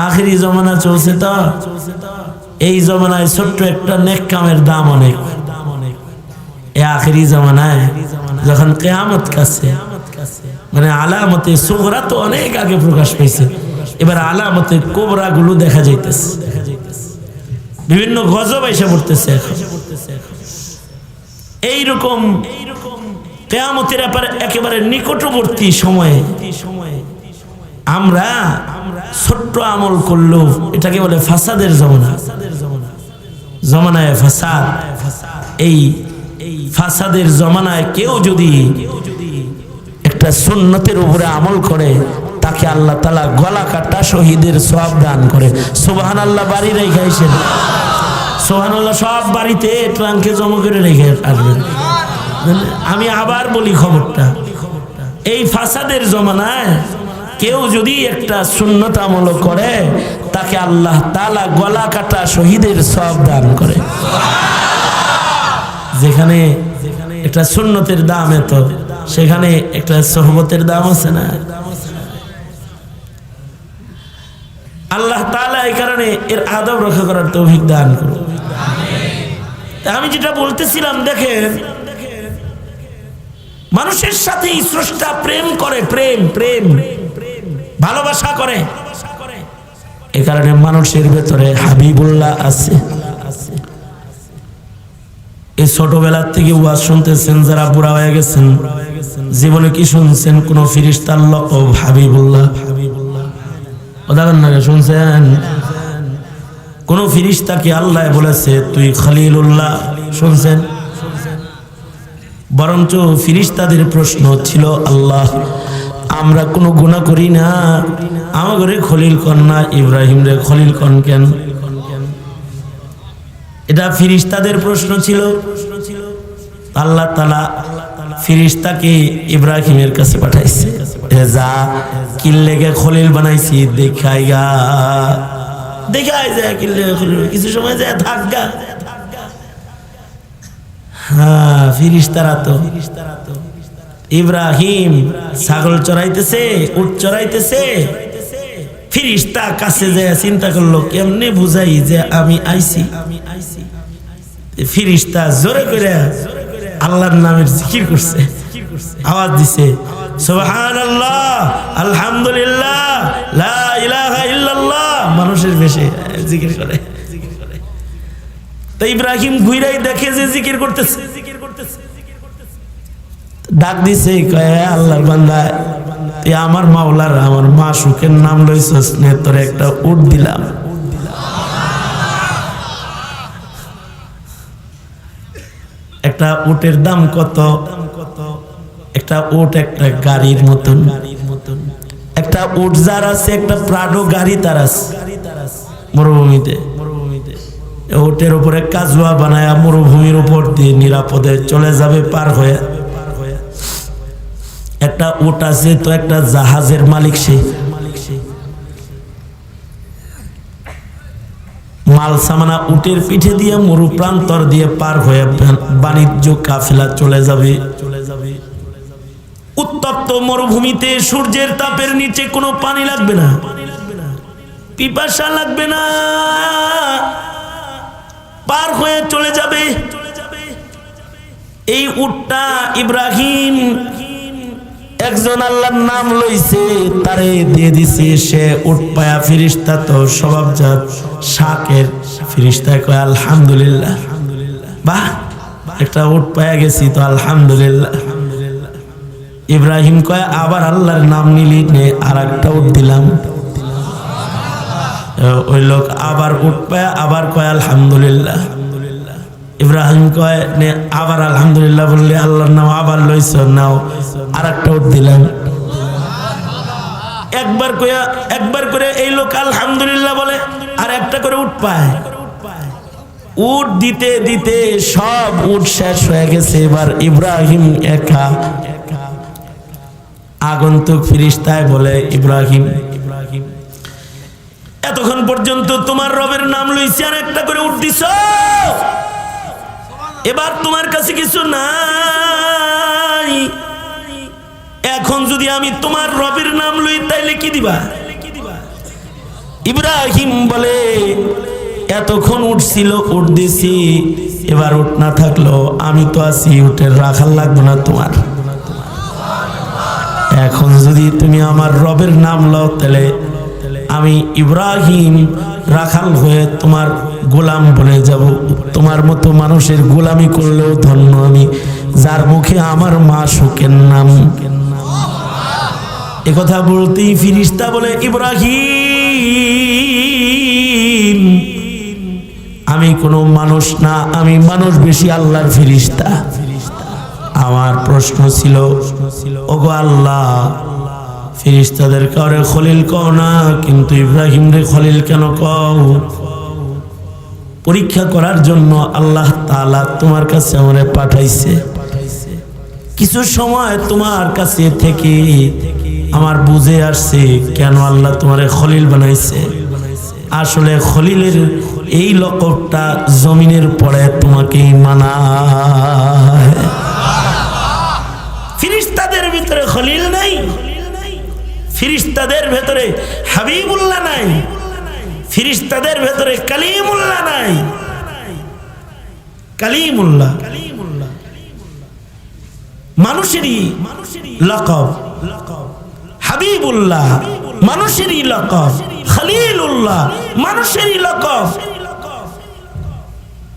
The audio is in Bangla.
আখেরি জমানা চলছে তো? এই জমানায় ছোট্ট একটা নেক কামের দাম অনেক। এ আখেরি জমানায় যখন কেয়ামত কাছে মানে আলামতে সুগরা তো অনেক আগে প্রকাশ পেয়েছে, এবার আলামতে কোবরা গুলো দেখা যাইতেছে। বিভিন্ন গজব এসে পড়তেছে এখন। এইরকম কেয়ামতের একেবারে নিকটবর্তী সময়ে সময়ে আমরা ছোট্ট আমল করলেও এটাকে বলে ফাসাদের জমানা। জমানায় ফাসাদ। এই ফাসাদের জমানায় কেউ যদি একটা সুন্নতের উপরে আমল করে, তাকে আল্লাহ তালা গলা কাটা শহীদের সব দান করে। সোবাহান আল্লাহ বাড়ি রেখাইছেন সোহান আল্লাহ সব বাড়িতে ট্রাঙ্কে জমা করে রেখে আসবেন। আমি আবার বলি খবরটা। এই ফাসাদের জমানায় কেউ যদি একটা আমল করে, তাকে আল্লাহ তালা গলা কাটা শহীদের সব দান করে। যেখানে একটা সুন্নতের দাম এত, সেখানে একটা সহবতের দাম আছে না? আল্লাহ তালা এই কারণে এর আদব রক্ষা করার তৌফিক দান আমি যেটা বলতেছিলাম, দেখেন, মানুষের সাথে স্রষ্টা প্রেম করে, প্রেম প্রেম। ভালোবাসা করে। এ কারণে মানুষের ভেতরে হাবিবুল্লাহ আছে। এই ছোটবেলার থেকে ওয়াজ শুনতেছেন, যারা বুড়া হয়ে গেছেন, জীবনে কি শুনছেন? কোন ফিরিস্তার লকব হাবিবুল্লাহ। ওদার শুনছেন? কোন ফিরিস্তাকে আল্লাহ বলেছে, তুই খালিলুল্লাহ শুনছেন? বরঞ্চ ফিরিস্তাদের প্রশ্ন ছিল আল্লাহ। আমরা কোনো গুণা করি না। আমাদের খলিল কন্যা ইব্রাহিম রে খলিল কন কেন? এটা ফিরিস্তাদের প্রশ্ন ছিল। আল্লাহ তালা ফিরিস্তাকে ইব্রাহিমের কাছে পাঠাইছে। যা কিল্লেকে খলিল বানাইছি, দেখাই গা। দেখাই যায় কিল্লে খলিল কিছু সময় যায় থাক গা। হ্যাঁ ফিরিস্তারা তো। ইব্রাহিম ছাগল চড়াইতেছে, উট চড়াইতেছে। ফিরিস্তা কাছে যায় চিন্তা করল, কেমনে বুঝাই যে আমি আইছি? ফিরিস্তা জোরে করে আল্লাহর নামের জিকির করছে, আওয়াজ দিছে সুবহান আল্লাহ আলহামদুলিল্লাহ মানুষের বেশে জিকির করে। তো ইব্রাহিম ঘুরাই দেখে যে জিকির করতেছে। ডাক দিছে আল্লাহর বান্দা আমার মাওলার, আমার মা সুখের নাম লইছস, নে তোর একটা উট দিলাম। একটা উটের দাম কত? একটা উট একটা গাড়ির মতন। একটা উট যার আছে, একটা প্রাডো গাড়ি তার আছে, মরুভূমিতে। উটের উপরে কাজুয়া বানায় মরুভূমির উপর দিয়ে নিরাপদে চলে যাবে, পার হয়ে। একটা উট আছে তো একটা জাহাজের মালিক সে। মাল সামানা উটের পিঠে দিয়ে মরু প্রান্তর দিয়ে পার হয়ে বাণিজ্য কাফেলা চলে যাবে। উত্তপ্ত মরুভূমিতে সূর্যের তাপের নিচে কোনো পানি লাগবে না। পিপাসা লাগবে না। পার হয়ে চলে যাবে। এই উটটা ইব্রাহিম একজন আল্লাহর নাম লইছে, তারে দিয়ে দিছে সে উট পায়া ফিরিস্তা তো স্বভাবজাত শাকের ফিরিস্তায় কয়, আলহামদুলিল্লাহ। বাহ, একটা উঠ পায়া গেছি তো, আলহামদুলিল্লাহ। ইব্রাহিম কয়, আবার আল্লাহর নাম নিলি নে আর একটা উঠ দিলাম। ওই লোক আবার উঠ পায়া আবার কয়, আলহামদুলিল্লাহ। ইব্রাহিম কয় আবার আলহামদুলিল্লাহ বললে আল্লাহর নাম আবার লইছ, নাও। আর একটা উঠ দিলাম একবার কয়া একবার করে এই লোক আলহামদুলিল্লাহ বলে, আর একটা করে উঠ পায়। উট দিতে দিতে সব উট শেষ হয়ে গেছে, এবার ইব্রাহিম একা। আগন্তুক ফিরিস্তায় বলে ইব্রাহিম ইব্রাহিম, এতক্ষণ পর্যন্ত তোমার রবের নাম লইছি, আর একটা করে উঠ দিছ? এবার তোমার কাছে কিছু নাই। এখন যদি আমি তোমার রবের নাম লই, তাইলে কি দিবা? ইব্রাহিম বলে, এতক্ষণ উঠছিল উঠ দিছি এবার উঠ না থাকল আমি তো আছি উঠের রাখার লাগবো না তোমার। এখন যদি তুমি আমার রবের নাম লও, তাহলে আমি ইব্রাহিম রাখাল হয়ে তোমার গোলাম বনে যাব। তোমার মতো মানুষের গোলামি করলেও ধন্য আমি, যার মুখে আমার মা সুখের নাম। একথা বলতেই ফিরিস্তা বলে, ইব্রাহিম, আমি কোনো মানুষ না, আমি মানুষ বেশি আল্লাহর ফিরিস্তা। আমার প্রশ্ন ছিল, ওগো আল্লাহ ফিরিস্তাদের কাউরে খলিল কও না, কিন্তু ইব্রাহিম রে খলিল কেন কও? পরীক্ষা করার জন্য আল্লাহ তাআলা তোমার কাছে আমারে পাঠাইছে। কিছু সময় তোমার কাছে থেকে আমার বুঝে আসছে কেন আল্লাহ তোমারে খলিল বানাইছে। আসলে খলিলের এই লকবটা জমিনের পরে তোমাকেই মানায়। ফিরিস্তাদের ভিতরে খলিল নাই। ফিরিস্তাদের ভেতরে হাবিবুল্লাহ নাই, ফিরিস্তাদের ভেতরে কালিমুল্লাহ নাই। কালিমুল্লাহ, মানুষেরই লকব, হাবিবুল্লাহ, মানুষেরই লকব, খালিলুল্লাহ, মানুষেরই লকব।